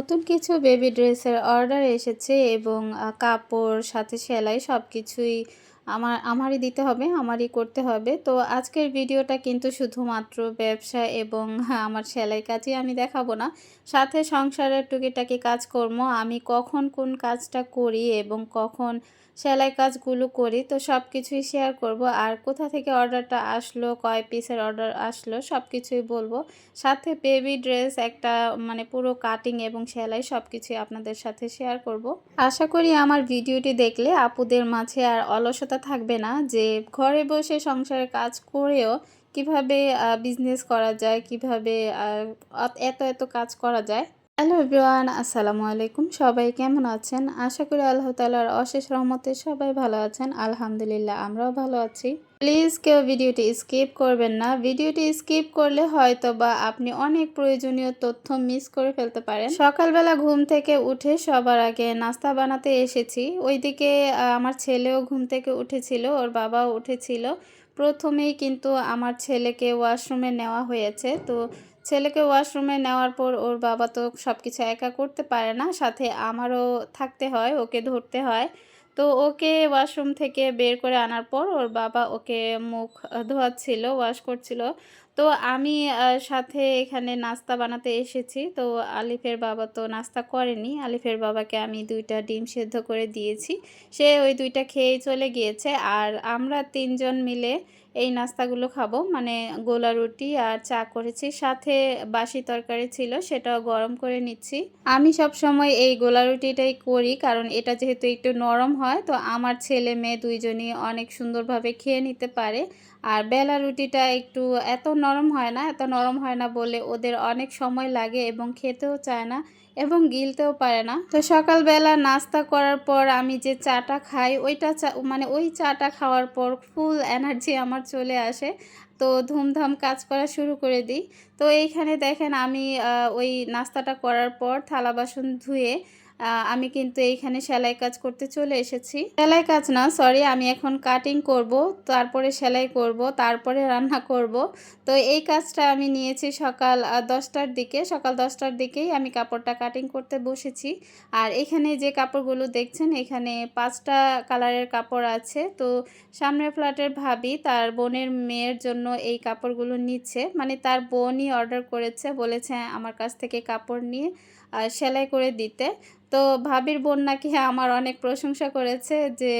নতুন কিছু বেবি ড্রেসের অর্ডার এসেছে এবং কাপড় সাথে সেলাই সব কিছুই আমার আমারই দিতে হবে, আমারই করতে হবে। তো আজকের ভিডিওটা কিন্তু শুধুমাত্র ব্যবসা এবং আমার সেলাই কাজই আমি দেখাবো না। সাথে সংসারের টুকিটাকি কাজকর্ম আমি কখন কোন কাজটা করি এবং কখন সেলাই কাজগুলো করি, তো সব কিছুই শেয়ার করব। আর কোথা থেকে অর্ডারটা আসলো, কয় পিসের অর্ডার আসলো সব কিছুই বলব। সাথে বেবি ড্রেস একটা মানে পুরো কাটিং এবং সেলাই সব কিছুই আপনাদের সাথে শেয়ার করব। আশা করি আমার ভিডিওটি দেখলে আপুদের মাঝে আর অলসতা থাকবে না যে ঘরে বসে সংসারের কাজ করেও কীভাবে বিজনেস করা যায়, কীভাবে এত এত কাজ করা যায়। হ্যালো এভরিওয়ান, আসসালামু আলাইকুম। সবাই কেমন আছেন? আশা করি আল্লাহ তালার অশেষ রহমতে সবাই ভালো আছেন। আলহামদুলিল্লাহ, আমরাও ভালো আছি। প্লিজ কেউ ভিডিওটি স্কিপ করবেন না। ভিডিওটি স্কিপ করলে হয়তো বা আপনি অনেক প্রয়োজনীয় তথ্য মিস করে ফেলতে পারেন। সকালবেলা ঘুম থেকে উঠে সবার আগে নাস্তা বানাতে এসেছি। ওইদিকে আমার ছেলেও ঘুম থেকে উঠেছিল, ওর বাবাও উঠেছিল। প্রথমেই কিন্তু আমার ছেলেকে ওয়াশরুমে নেওয়া হয়েছে। তো ছেলেকে ওয়াশরুমে নেওয়ার পর ওর বাবা তো সব কিছু একা করতে পারে না, সাথে আমারও থাকতে হয়, ওকে ধরতে হয়। তো ওকে ওয়াশরুম থেকে বের করে আনার পর ওর বাবা ওকে মুখ ধোয়াচ্ছিল, ওয়াশ করছিল। তো আমি সাথে এখানে নাস্তা বানাতে এসেছি। তো আলিফের বাবা তো নাস্তা করেনি। আলিফের বাবাকে আমি দুইটা ডিম সেদ্ধ করে দিয়েছি। সে ওই দুইটা খেয়েই চলে গিয়েছে। আর আমরা তিনজন মিলে এই নাস্তাগুলো খাব। মানে গোলা রুটি আর চা করেছি। সাথে বাসি তরকারি ছিল, সেটাও গরম করে নিচ্ছি। আমি সব সময় এই গোলা রুটিটাই করি, কারণ এটা যেহেতু একটু নরম হয়, তো আমার ছেলে মেয়ে দুইজনই অনেক সুন্দরভাবে খেয়ে নিতে পারে। আর বেলা রুটিটা একটু এত নরম হয় না, এত নরম হয় না বলে ওদের অনেক সময় লাগে এবং খেতেও চায় না। এবং গিলতেও পারে না। তো সকালবেলা নাস্তা করার পর আমি যে চাটা খাই, ওইটা চা মানে ওই চাটা খাওয়ার পর ফুল এনার্জি আমার চলে আসে। তো ধুমধাম কাজ করা শুরু করে দিই। তো এইখানে দেখেন আমি ওই নাস্তাটা করার পর থালা বাসন ধুয়ে আমি কিন্তু এইখানে সেলাই কাজ করতে চলে এসেছি। সেলাই কাজ না সরি আমি এখন কাটিং করব, তারপরে সেলাই করব, তারপরে রান্না করব। তো এই কাজটা আমি নিয়েছি সকাল দশটার দিকে, সকাল দশটার দিকেই আমি কাপড়টা কাটিং করতে বসেছি। আর এখানে যে কাপড়গুলো দেখছেন, এখানে পাঁচটা কালারের কাপড় আছে। তো সামনের ফ্ল্যাটের ভাবি তার বোনের মেয়ের জন্য এই কাপড়গুলো নিচ্ছে। মানে তার বোনই অর্ডার করেছে, বলেছে আমার কাছ থেকে কাপড় নিয়ে সেলাই করে দিতে। তো ভাবির বোন নাকি আমার অনেক প্রশংসা করেছে যে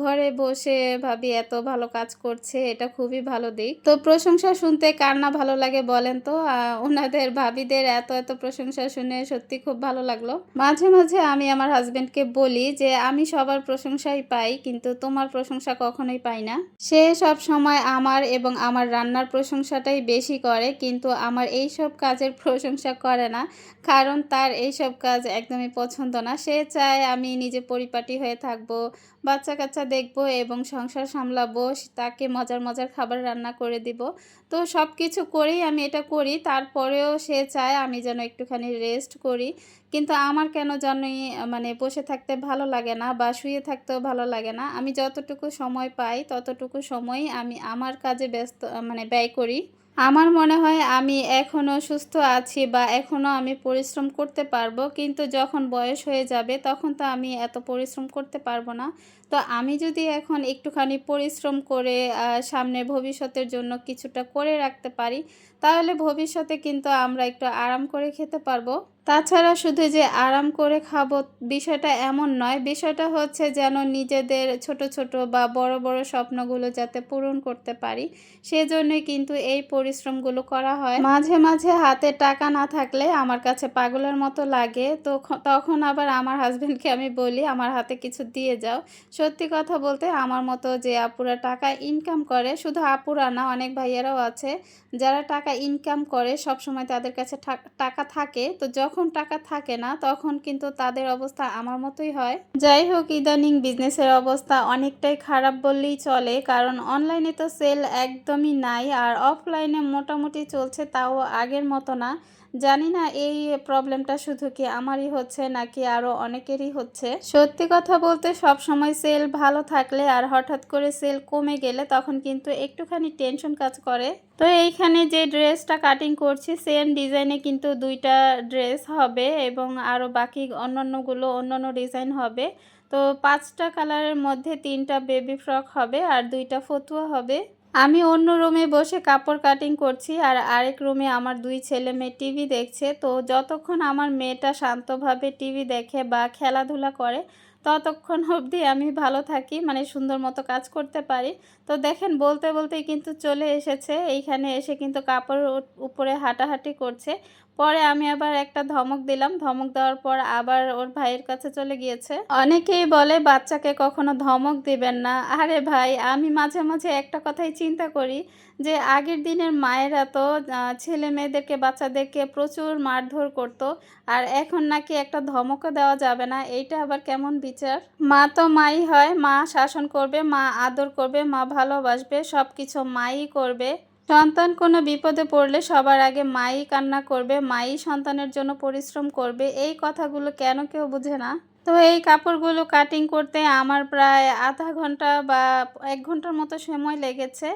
ঘরে বসে ভাবি এত ভালো কাজ করছে, এটা খুবই ভালো দিক। তো প্রশংসা শুনতে কার না ভালো লাগে বলেন তো? ওনাদের ভাবিদের এত এত প্রশংসা শুনে সত্যি খুব ভালো লাগল। মাঝে মাঝে আমি আমার হাজবেন্ডকে বলি যে, আমি সবার প্রশংসাই পাই, কিন্তু তোমার প্রশংসা কখনোই পাই না। সে সব সময় আমার এবং আমার রান্নার প্রশংসাটাই বেশি করে, কিন্তু আমার এই সব কাজের প্রশংসা করে না। কারণ তার এইসব কাজ একদমই পছন্দ না। সে চায় আমি নিজে পরিপাটি হয়ে থাকব বাচ্চা কাচ্চা দেখব এবং সংসার সামলাবো, তাকে মজার মজার খাবার রান্না করে দিব। তো সব কিছু করেই আমি এটা করি। তারপরেও সে চায় আমি যেন একটুখানি রেস্ট করি। কিন্তু আমার কেন জানি মানে বসে থাকতে ভালো লাগে না বা শুয়ে থাকতেও ভালো লাগে না। আমি যতটুকু সময় পাই, ততটুকু সময়ই আমি আমার কাজে ব্যস্ত মানে ব্যয় করি। আমার মনে হয় আমি এখনও সুস্থ আছি বা এখনও আমি পরিশ্রম করতে পারব, কিন্তু যখন বয়স হয়ে যাবে তখন তো আমি এত পরিশ্রম করতে পারব না। তো আমি যদি এখন একটুখানি পরিশ্রম করে সামনে ভবিষ্যতের জন্য কিছুটা করে রাখতে পারি, তাহলে ভবিষ্যতে কিন্তু আমরা একটু আরাম করে খেতে পারব। তাছাড়া শুধু যে আরাম করে খাব বিষয়টা এমন নয়, বিষয়টা হচ্ছে যেন নিজেদের ছোট ছোট বা বড় বড় স্বপ্নগুলো যাতে পূরণ করতে পারি, সেজন্যই কিন্তু এই পরিশ্রমগুলো করা হয়। মাঝে মাঝে হাতে টাকা না থাকলে আমার কাছে পাগলের মতো লাগে তো তখন আবার আমার হাজব্যান্ডকে আমি বলি, আমার হাতে কিছু দিয়ে যাও। সত্যি কথা বলতে আমার মতো যে আপুরা টাকা ইনকাম করে, শুধু আপুরা না, অনেক ভাইয়ারাও আছে, যারা টাকা ইনকাম করে সব সময় তাদের কাছে টাকা থাকে, তো যখন টাকা থাকে না, তখন কিন্তু তাদের অবস্থা আমার মতোই হয়। যাই হোক ইদানিং বিজনেসের অবস্থা অনেকটাই খারাপ বললেই চলে, কারণ অনলাইনে তো সেল একদমই নাই, আর অফলাইনে মোটামুটি চলছে তাও আগের মতো না। জানি না এই প্রবলেমটা শুধু কি আমারই হচ্ছে নাকি আরও অনেকেরই হচ্ছে। সত্যি কথা বলতে সব সময় সেল ভালো থাকলে আর হঠাৎ করে সেল কমে গেলে তখন কিন্তু একটুখানি টেনশন কাজ করে। তো এইখানে যে ড্রেসটা কাটিং করছি সেম ডিজাইনে কিন্তু দুইটা ড্রেস হবে এবং আরও বাকি অন্যান্যগুলো অন্যান্য ডিজাইন হবে। তো পাঁচটা কালারের মধ্যে তিনটা বেবি ফ্রক হবে আর দুইটা ফতুয়া হবে। আমি অন্য রুমে বসে কাপড় কাটিং করছি আর আরেক রুমে আমার দুই ছেলে মেয়ে টিভি দেখছে। তো যতক্ষণ আমার মেয়েটা শান্তভাবে টিভি দেখে বা খেলাধুলা করে, ততক্ষণ অবধি আমি ভালো থাকি মানে সুন্দর মতো কাজ করতে পারি। তো দেখেন, বলতে বলতে কিন্তু চলে এসেছে। এইখানে এসে কিন্তু কাপড় উপরে হাঁটাহাঁটি করছে। পরে আমি আবার একটা ধমক দিলাম। ধমক দেওয়ার পর আবার ওর ভাইয়ের কাছে চলে গিয়েছে। অনেকেই বলে, বাচ্চাকে কখনো ধমক দিবেন না। আরে ভাই, আমি মাঝে মাঝে একটা কথাই চিন্তা করি যে, আগের দিনের মায়েরা তো ছেলে মেয়েদেরকে, বাচ্চাদেরকে প্রচুর মারধর করত। আর এখন নাকি একটা ধমকও দেওয়া যাবে না। এইটা আবার কেমন বিচার? মা তো মাই হয়। মা শাসন করবে, মা আদর করবে, মা ভালোবাসবে সব কিছু মাই করবে। সন্তান কোনো বিপদে পড়লে সবার আগে মাই কান্না করবে, মাই সন্তানের জন্য পরিশ্রম করবে। এই কথাগুলো কেন কেউ বুঝে না? তো এই কাপড়গুলো কাটিং করতে আমার প্রায় আধা ঘণ্টা বা এক ঘণ্টার মতো সময় লেগেছে।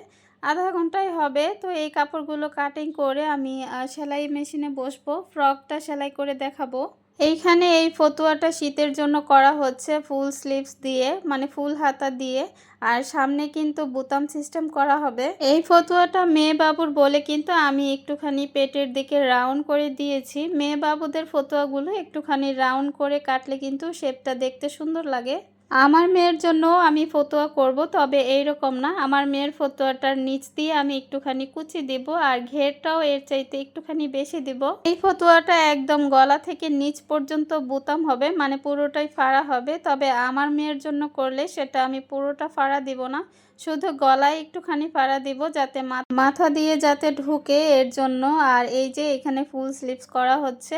আধা ঘন্টাই হবে। তো এই কাপড়গুলো কাটিং করে আমি সেলাই মেশিনে বসবো ফ্রকটা সেলাই করে দেখাবো। এইখানে এই ফতুয়াটা শীতের জন্য করা হচ্ছে, ফুল স্লিভস দিয়ে মানে ফুল হাতা দিয়ে। আর সামনে কিন্তু বোতাম সিস্টেম করা হবে। এই ফতুয়াটা মেয়ে বাবুর বলে কিন্তু আমি একটুখানি পেটের দিকে রাউন্ড করে দিয়েছি। মেয়ে বাবুদের ফতুয়াগুলো একটুখানি রাউন্ড করে কাটলে কিন্তু শেপটা দেখতে সুন্দর লাগে। আমার মেয়ের জন্য আমি ফতোয়া করব, তবে এই রকম না। আমার মেয়ের ফতোয়াটার নিচ দিয়ে আমি একটুখানি কুচি দিব আর ঘেরটাও এর চাইতে একটুখানি বেশি দিব। এই ফতোয়াটা একদম গলা থেকে নিচ পর্যন্ত বুতাম হবে মানে পুরোটাই ফাড়া হবে। তবে আমার মেয়ের জন্য করলে সেটা আমি পুরোটা ফাড়া দিব না। শুধু গলায় একটুখানি ফাড়া দিব যাতে মাথা দিয়ে যাতে ঢুকে এর জন্য। আর এই যে এখানে ফুল স্লিপস করা হচ্ছে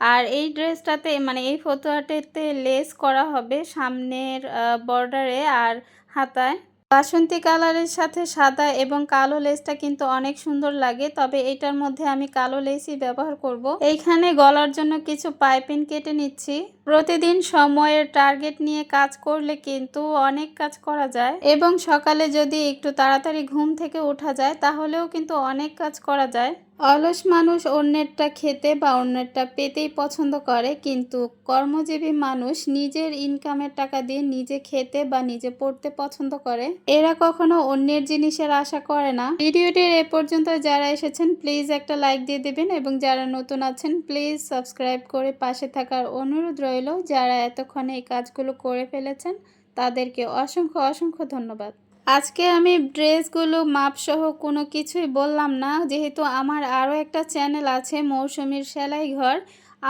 আর এই ড্রেসটাতে মানে এই ফতোয়াটাতে লেস করা হবে সামনের বর্ডারে আর হাতায় বাসন্তী কালারের সাথে সাদা এবং কালো লেসটা কিন্তু অনেক সুন্দর লাগে, তবে এটার মধ্যে আমি কালো লেসই ব্যবহার করব। এইখানে গলার জন্য কিছু পাইপিন কেটে নিচ্ছি প্রতিদিন সময়ের টার্গেট নিয়ে কাজ করলে কিন্তু অনেক কাজ করা যায় এবং সকালে যদি একটু তাড়াতাড়ি ঘুম থেকে ওঠা যায়, তাহলেও কিন্তু অনেক কাজ করা যায়। অলস মানুষ অন্যেরটা খেতে বা অন্যেরটা পেতেই পছন্দ করে, কিন্তু কর্মজীবী মানুষ নিজের ইনকামের টাকা দিয়ে নিজে খেতে বা নিজে পড়তে পছন্দ করে। এরা কখনো অন্যের জিনিসের আশা করে না। ভিডিওটির এ পর্যন্ত যারা এসেছেন প্লিজ একটা লাইক দিয়ে দেবেন এবং যারা নতুন আছেন প্লিজ সাবস্ক্রাইব করে পাশে থাকার অনুরোধ রইল যারা এতক্ষণে এই কাজগুলো করে ফেলেছেন তাদেরকে অসংখ্য অসংখ্য ধন্যবাদ। আজকে আমি ড্রেসগুলো মাপসহ কোনো কিছুই বললাম না, যেহেতু আমার আরও একটা চ্যানেল আছে মৌসুমীর সেলাই ঘর।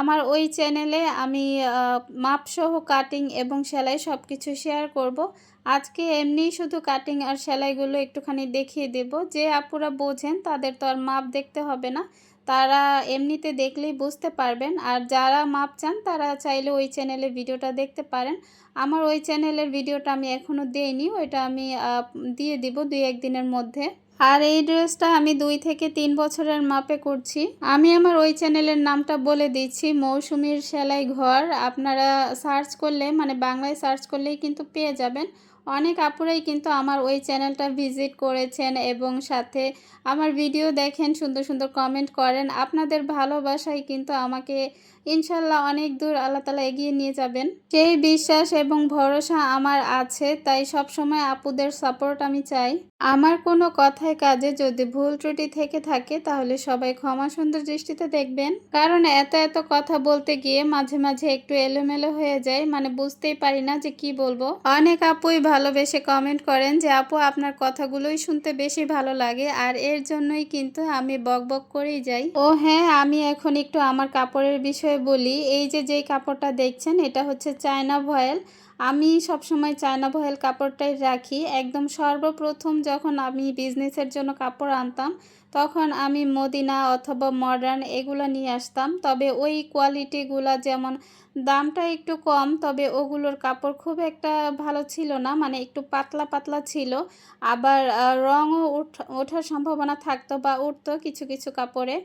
আমার ওই চ্যানেলে আমি মাপসহ কাটিং এবং সেলাই সব কিছু শেয়ার করব। আজকে এমনি শুধু কাটিং আর সেলাইগুলো একটুখানি দেখিয়ে দেব। যে আপুরা বোঝেন তাদের তো আর মাপ দেখতে হবে না। তারা এমনিতে দেখলেই বুঝতে পারবেন। আর যারা মাপ চান, তারা চাইলে ওই চ্যানেলে ভিডিওটা দেখতে পারেন। আমার ওই চ্যানেলের ভিডিওটা আমি এখনও দিইনি, ওইটা আমি দিয়ে দিব দুই একদিনের মধ্যে। আর এই ড্রেসটা আমি দুই থেকে তিন বছরের মাপে করছি। আমি আমার ওই চ্যানেলের নামটা বলে দিচ্ছি, মৌসুমীর সেলাই ঘর। আপনারা সার্চ করলে মানে বাংলায় সার্চ করলেই কিন্তু পেয়ে যাবেন। অনেক আপুরাই কিন্তু আমার ওই চ্যানেলটা ভিজিট করেছেন এবং সাথে আমার ভিডিও দেখেন, সুন্দর সুন্দর কমেন্ট করেন। আপনাদের ভালোবাসাই কিন্তু আমাকে ইনশাল্লাহ অনেক দূর আল্লাহ তালা এগিয়ে নিয়ে যাবেন। সেই বিশ্বাস এবং ভরসা আমার আছে, তাই সব সময় আপুদের সাপোর্ট আমি চাই। আমার কোনো কথায় কাজে যদি ভুল ত্রুটি থেকে থাকে, তাহলে সবাই ক্ষমা সুন্দর দৃষ্টিতে দেখবেন। কারণ এত এত কথা বলতে গিয়ে মাঝে মাঝে একটু এলোমেলো হয়ে যায় মানে বুঝতেই পারি না যে কি বলব। অনেক আপুই ভালোবেসে কমেন্ট করেন যে, আপু, আপনার কথাগুলোই শুনতে বেশি ভালো লাগে, আর এর জন্যই কিন্তু আমি বক বক করেই যাই। ও হ্যাঁ আমি এখন একটু আমার কাপড়ের বিষয়ে বলি, এই যে, যেই কাপড়টা দেখছেন, এটা হচ্ছে চায়না ভয়েল। আমি সবসময় চায়না ভয়েল কাপড়টাই রাখি। একদম সর্বপ্রথম যখন আমি বিজনেসের জন্য কাপড় আনতাম, তখন আমি মদিনা অথবা মডার্ন এগুলো নিয়ে আসতাম। তবে ওই কোয়ালিটিগুলো যেমন দামটা একটু কম, তবে ওগুলোর কাপড় খুব একটা ভালো ছিল না মানে একটু পাতলা পাতলা ছিল। আবার রঙও ওঠার সম্ভাবনা থাকতো বা উঠতো কিছু কিছু কাপড়ে।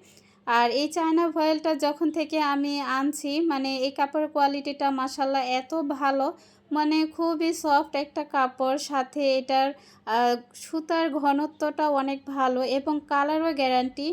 আর এই চায়না ভয়েলটা যখন থেকে আমি আনছি মানে এই কাপড়ের কোয়ালিটিটা মাসাল্লাহ এত ভালো মানে খুবই সফট একটা কাপড়, সাথে এটার সুতার ঘনত্বটা অনেক ভালো এবং কালারও গ্যারান্টি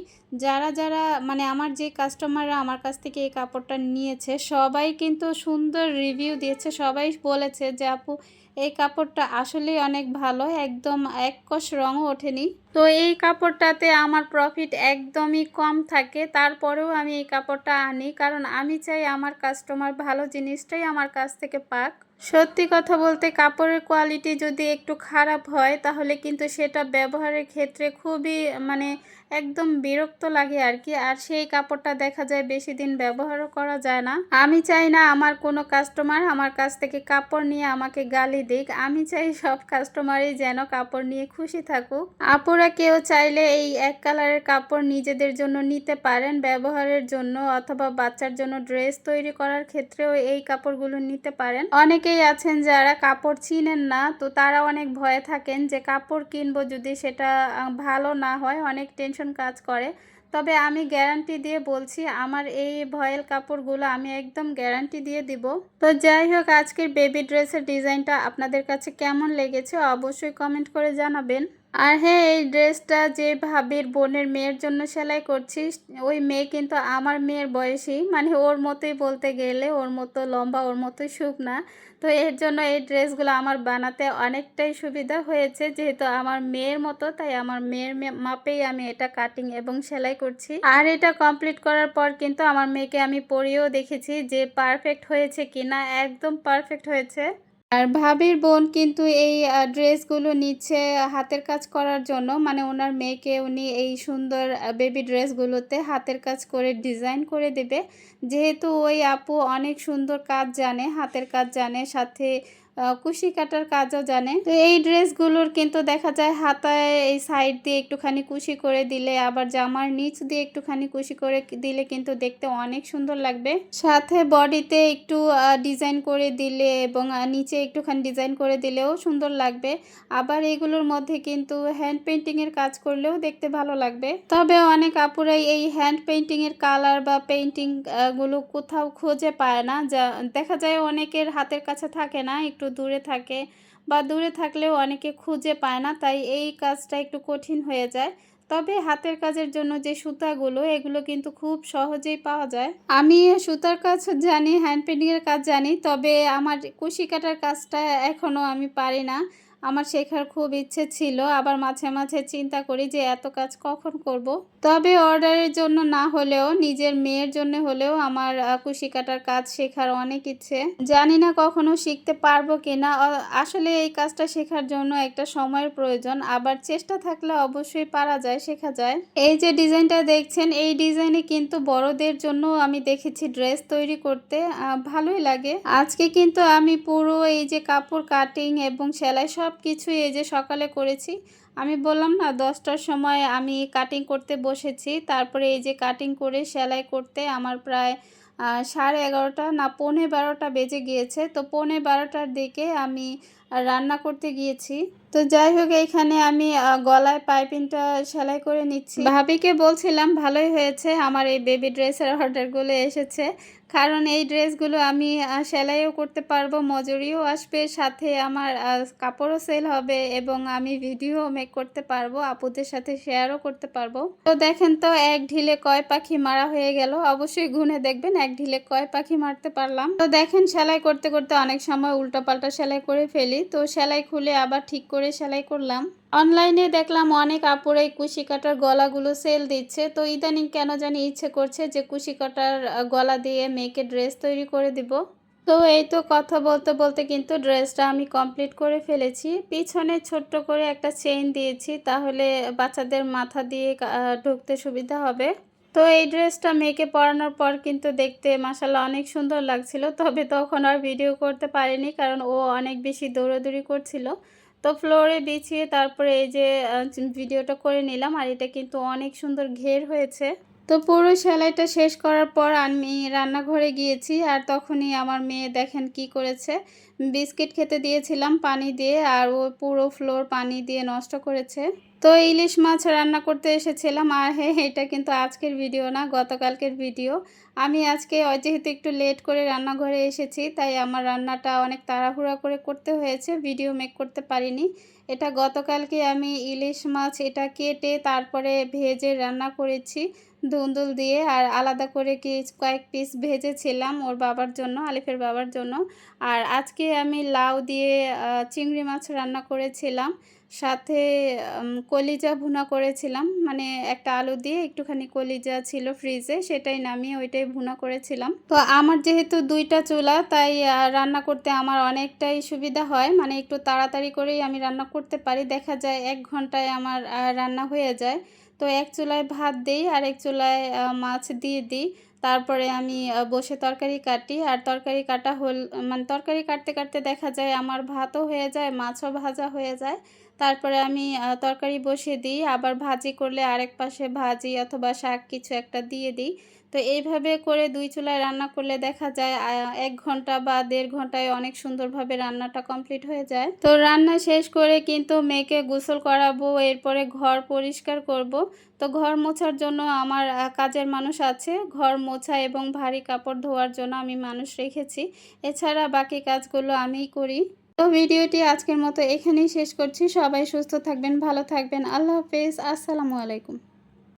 যারা যারা মানে আমার যে কাস্টমাররা আমার কাছ থেকে এই কাপড়টা নিয়েছে, সবাই কিন্তু সুন্দর রিভিউ দিয়েছে, সবাই বলেছে যে, আপু, এই কাপড়টা আসলেই অনেক ভালো, একদম এককশ রঙও ওঠেনি। তো এই কাপড়টাতে আমার প্রফিট একদমই কম থাকে, তারপরেও আমি এই কাপড়টা আনি, কারণ আমি চাই আমার কাস্টমার ভালো জিনিসটাই আমার কাছ থেকে পাক। সত্যি কথা বলতে কাপড়ের কোয়ালিটি যদি একটু খারাপ হয়, তাহলে কিন্তু সেটা ব্যবহারের ক্ষেত্রে খুবই মানে একদম বিরক্ত লাগে আর কি। আর সেই কাপড়টা দেখা যায় বেশি দিন ব্যবহারও করা যায় না। আমি চাই না আমার কোনো কাস্টমার আমার কাছ থেকে কাপড় নিয়ে আমাকে গালি দিক। আমি চাই সব কাস্টমারই যেন কাপড় নিয়ে খুশি থাকুক। আপুরা কেউ চাইলে এই এক কালারের কাপড় নিজেদের জন্য নিতে পারেন ব্যবহারের জন্য অথবা বাচ্চার জন্য ড্রেস তৈরি করার ক্ষেত্রেও এই কাপড়গুলো নিতে পারেন। অনেকেই আছেন যারা কাপড় চিনেন না, তো তারা অনেক ভয়ে থাকেন যে কাপড় কিনবো যদি সেটা ভালো না হয়। অনেক টেনশন কাজ করে। তবে আমি গ্যারান্টি দিয়ে বলছি, আমার এই ভয়েল কাপড়গুলো আমি একদম গ্যারান্টি দিয়ে দিব। তো যাই হোক, আজকের বেবি ড্রেসের ডিজাইনটা আপনাদের কাছে কেমন লেগেছে অবশ্যই কমেন্ট করে জানাবেন। আর হ্যাঁ এই ড্রেসটা যে ভাবির বোনের মেয়ের জন্য সেলাই করছি ওই মেয়ে কিন্তু আমার মেয়ের বয়সী। মানে ওর মতোই বলতে গেলে ওর মতো লম্বা, ওর মতোই শুকনা তো এর জন্য এই ড্রেসগুলো আমার বানাতে অনেকটাই সুবিধা হয়েছে, যেহেতু আমার মেয়ের মতো, তাই আমার মেয়ের মাপেই আমি এটা কাটিং এবং সেলাই করছি। আর এটা কমপ্লিট করার পর কিন্তু আমার মেয়েকে আমি পরিয়েও দেখেছি যে পারফেক্ট হয়েছে কিনা, একদম পারফেক্ট হয়েছে। আর ভাবির বোন কিন্তু এই ড্রেসগুলো নিচ্ছে হাতের কাজ করার জন্য। মানে ওনার মেয়েকে উনি এই সুন্দর বেবি ড্রেসগুলোতে হাতের কাজ করে ডিজাইন করে দেবে। যেহেতু ওই আপু অনেক সুন্দর কাজ জানে, হাতের কাজ জানে, সাথে কুশি কাটার কাজও জানে। তো এই ড্রেসগুলোর কিন্তু দেখা যায় হাতায় এই সাইড দিয়ে একটুখানি কুশি করে দিলে, আবার জামার নিচ দিয়ে একটুখানি কুশি করে দিলে কিন্তু দেখতে অনেক সুন্দর লাগবে। সাথে বডিতে একটু ডিজাইন করে দিলে এবং নিচে একটুখানি ডিজাইন করে দিলেও সুন্দর লাগবে। আবার এগুলোর মধ্যে কিন্তু হ্যান্ড পেন্টিংয়ের কাজ করলেও দেখতে ভালো লাগবে। তবে অনেক আপুরাই এই হ্যান্ড পেন্টিংয়ের কালার বা পেন্টিংগুলো কোথাও খুঁজে পায় না। যা, দেখা যায় অনেকের হাতের কাছে থাকে না, একটু দূরে থাকে বা দূরে থাকলেও অনেকে খুঁজে পায় না, তাই এই কাজটা একটু কঠিন হয়ে যায়। তবে হাতের কাজের জন্য যে সুতাগুলো, এগুলো কিন্তু খুব সহজেই পাওয়া যায়। আমি সুতার কাজ জানি, হ্যান্ড পেন্টিংয়ের কাজ জানি, তবে আমার কুশি কাটার কাজটা এখনও আমি পারি না। আমার শেখার খুব ইচ্ছে ছিল, আবার মাঝে মাঝে চিন্তা করি যে এত কাজ কখন করব। তবে অর্ডারের জন্য না হলেও, নিজের মেয়ের জন্য হলেও আমার কুশি কাটার কাজ শেখার অনেক ইচ্ছে। জানি না কখনো শিখতে পারব কিনা আসলে এই কাজটা শেখার জন্য একটা সময়ের প্রয়োজন, আবার চেষ্টা থাকলে অবশ্যই পারা যায়, শেখা যায়। এই যে ডিজাইনটা দেখছেন, এই ডিজাইনে কিন্তু বড়দের জন্য আমি দেখেছি ড্রেস তৈরি করতে ভালোই লাগে। আজকে কিন্তু আমি পুরো এই যে কাপড় কাটিং এবং সেলাই সব কিছুই এই যে সকালে করেছি। আমি বললাম না, দশটার সময় আমি কাটিং করতে বসেছি। তারপরে এই যে কাটিং করে সেলাই করতে আমার প্রায় সাড়ে এগারোটা না পৌনে বারোটা বেজে গিয়েছে। তো পৌনে বারোটার দিকে আমি রান্না করতে গিয়েছি। তো যাই হোক, এইখানে আমি গলায় পাইপিংটা সেলাই করে নিচ্ছি। ভাবিকে বলছিলাম, ভালোই হয়েছে, আমার এই বেবি ড্রেসের অর্ডারগুলো এসেছে। কারণ এই ড্রেসগুলো আমি সেলাইও করতে পারব, মজুরিও আসবে, সাথে আমার কাপড়ও সেল হবে এবং আমি ভিডিও মেক করতে পারব, আপুদের সাথে শেয়ারও করতে পারব। তো দেখেন তো, এক ঢিলে কয় পাখি মারা হয়ে গেল। অবশ্যই গুনে দেখবেন, এক ঢিলে কয় পাখি মারতে পারলাম। তো দেখেন, সেলাই করতে করতে অনেক সময় উল্টোপাল্টা সেলাই করে ফেলি। তো সেলাই খুলে আবার ঠিক করে সেলাই করলাম। অনলাইনে দেখলাম অনেক আপুরাই কুশি কাটার গলাগুলো সেল দিচ্ছে। তো ইদানিং কেন জানি ইচ্ছে করছে যে কুশি কাটার গলা দিয়ে মেয়েকে ড্রেস তৈরি করে দিব। তো এই তো কথা বলতে বলতে কিন্তু ড্রেসটা আমি কমপ্লিট করে ফেলেছি। পিছনে ছোট্ট করে একটা চেইন দিয়েছি, তাহলে বাচ্চাদের মাথা দিয়ে ঢুকতে সুবিধা হবে। তো এই ড্রেসটা মেয়েকে পরানোর পর কিন্তু দেখতে মাসাল্লাহ অনেক সুন্দর লাগছিল, তবে তখন আর ভিডিও করতে পারিনি, কারণ ও অনেক বেশি দৌড়াদৌড়ি করছিল। তো ফ্লোরে বিছিয়ে তারপরে এই যে ভিডিওটা করে নিলাম আর এটা কিন্তু অনেক সুন্দর ঘের হয়েছে। তো পুরো সেলাইটা শেষ করার পর আমি রান্নাঘরে গিয়েছি আর তখনই আমার মেয়ে দেখেন কি করেছে। বিস্কিট খেতে দিয়েছিলাম পানি দিয়ে আর ও পুরো ফ্লোর পানি দিয়ে নষ্ট করেছে। তো ইলিশ মাছ রান্না করতে এসেছিলাম আর হ্যাঁ এটা কিন্তু আজকের ভিডিও না, গতকালকের ভিডিও আমি আজকে যেহেতু একটু লেট করে রান্নাঘরে এসেছি, তাই আমার রান্নাটা অনেক তাড়াহুড়া করে করতে হয়েছে ভিডিও মেক করতে পারিনি। এটা গতকালকে আমি ইলিশ মাছ এটা কেটে তারপরে ভেজে রান্না করেছি ধুন্দুল দিয়ে, আর আলাদা করে কি কয়েক পিস ভেজেছিলাম ওর বাবার জন্য, আলিফের বাবার জন্য। আর আজকে আমি লাউ দিয়ে চিংড়ি মাছ রান্না করেছিলাম। সাথে কলিজা ভুনা করেছিলাম। মানে একটা আলু দিয়ে একটুখানি কলিজা ছিল ফ্রিজে সেটাই নামিয়ে ওইটাই ভুনা করেছিলাম। তো আমার যেহেতু দুইটা চুলা, তাই রান্না করতে আমার অনেকটাই সুবিধা হয়। মানে একটু তাড়াতাড়ি করেই আমি রান্না করতে পারি। দেখা যায় এক ঘন্টায় আমার রান্না হয়ে যায়। তো এক চুলায় ভাত দিই আর এক চুলায় মাছ দিয়ে দিই। তারপরে আমি বসে তরকারি কাটি। আর তরকারি কাটা হল মানে তরকারি কাটতে কাটতে দেখা যায় আমার ভাতও হয়ে যায়, মাছও ভাজা হয়ে যায়। তারপরে আমি তরকারি বসিয়ে দিই। আবার ভাজি করলে আরেক পাশে ভাজি অথবা শাক কিছু একটা দিয়ে দিই। তো এইভাবে করে দুই চুলায় রান্না করলে দেখা যায় এক ঘণ্টা বা দেড় ঘন্টায় অনেক সুন্দরভাবে রান্নাটা কমপ্লিট হয়ে যায়। তো রান্না শেষ করে কিন্তু মেয়েকে গোসল করাবো, এরপরে ঘর পরিষ্কার করব। তো ঘর মোছার জন্য আমার কাজের মানুষ আছে। ঘর মোছা এবং ভারী কাপড় ধোয়ার জন্য আমি মানুষ রেখেছি। এছাড়া বাকি কাজগুলো আমিই করি। তো ভিডিওটি আজকের মতো এখানেই শেষ করছি। সবাই সুস্থ থাকবেন, ভালো থাকবেন। আল্লাহ হাফেজ। আসসালামু আলাইকুম।